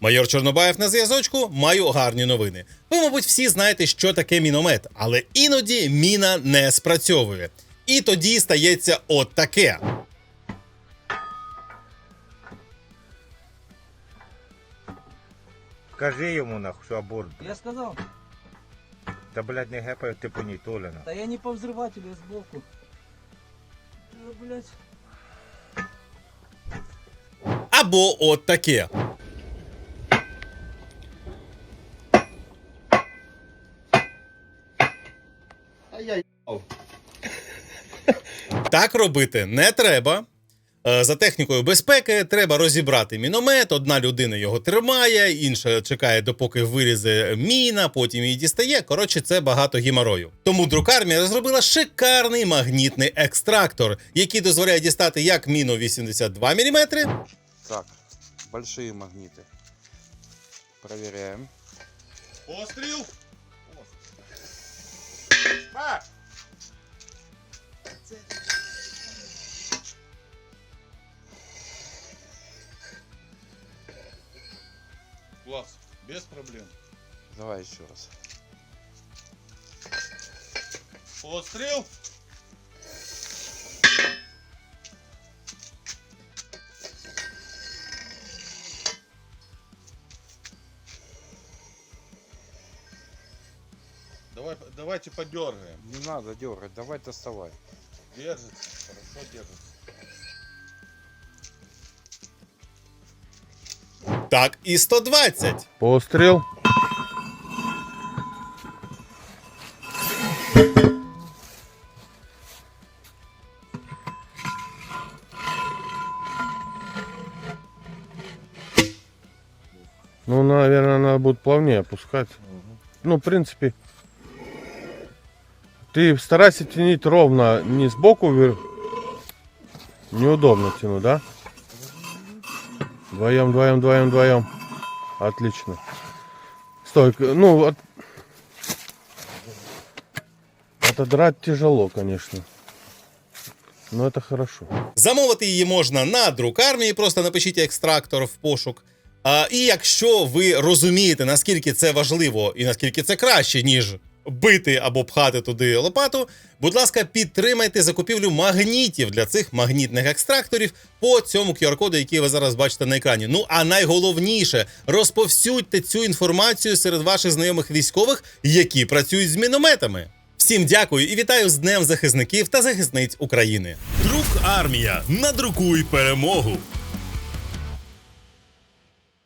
Майор Чорнобаєв на зв'язочку, маю гарні новини. Ви, мабуть, всі знаєте, що таке міномет, але іноді міна не спрацьовує. І тоді стається от таке. Кажи йому нахуй, що аборт. Я сказал, Та блядь, не гепай, ти по ній Толіна. да я не по взрывателю, я сбоку. Да, блядь. Або от таке. Так робити не треба. Е, За технікою безпеки треба розібрати міномет. Одна людина його тримає, інша чекає, допоки вилізе міна, потім її дістає. Коротше, це багато гімарою. Тому друкармія розробила шикарний магнітний екстрактор, який дозволяє дістати як міну 82 мм, Так, большие магниты. Проверяем. Постріл! Класс, без проблем. Давай еще раз. Пострел. Давай, давайте подергаем. Не надо дергать, давай доставай. Держится, хорошо держится. Так і 120. Постріл. Ну, наверное, надо будет плавнее опускать. Ну, в принципе, ты старайся тянуть ровно, не сбоку вверх. Неудобно тянуть, да? Вдвоем, вдвоем, вдвоем, вдвоем. Отлично. Стой, ну, от... отодрать тяжело, конечно. Но это хорошо. Замовити її можна на друкармії, просто напишіть екстрактор в пошук. А, і якщо ви розумієте, наскільки це важливо і наскільки це краще, ніж бити або пхати туди лопату, будь ласка, підтримайте закупівлю магнітів для цих магнітних екстракторів по цьому QR-коду, який ви зараз бачите на екрані. Ну а найголовніше, розповсюдьте цю інформацію серед ваших знайомих військових, які працюють з мінометами. Всім дякую і вітаю з Днем захисників та захисниць України. Друк армія. Надрукуй перемогу.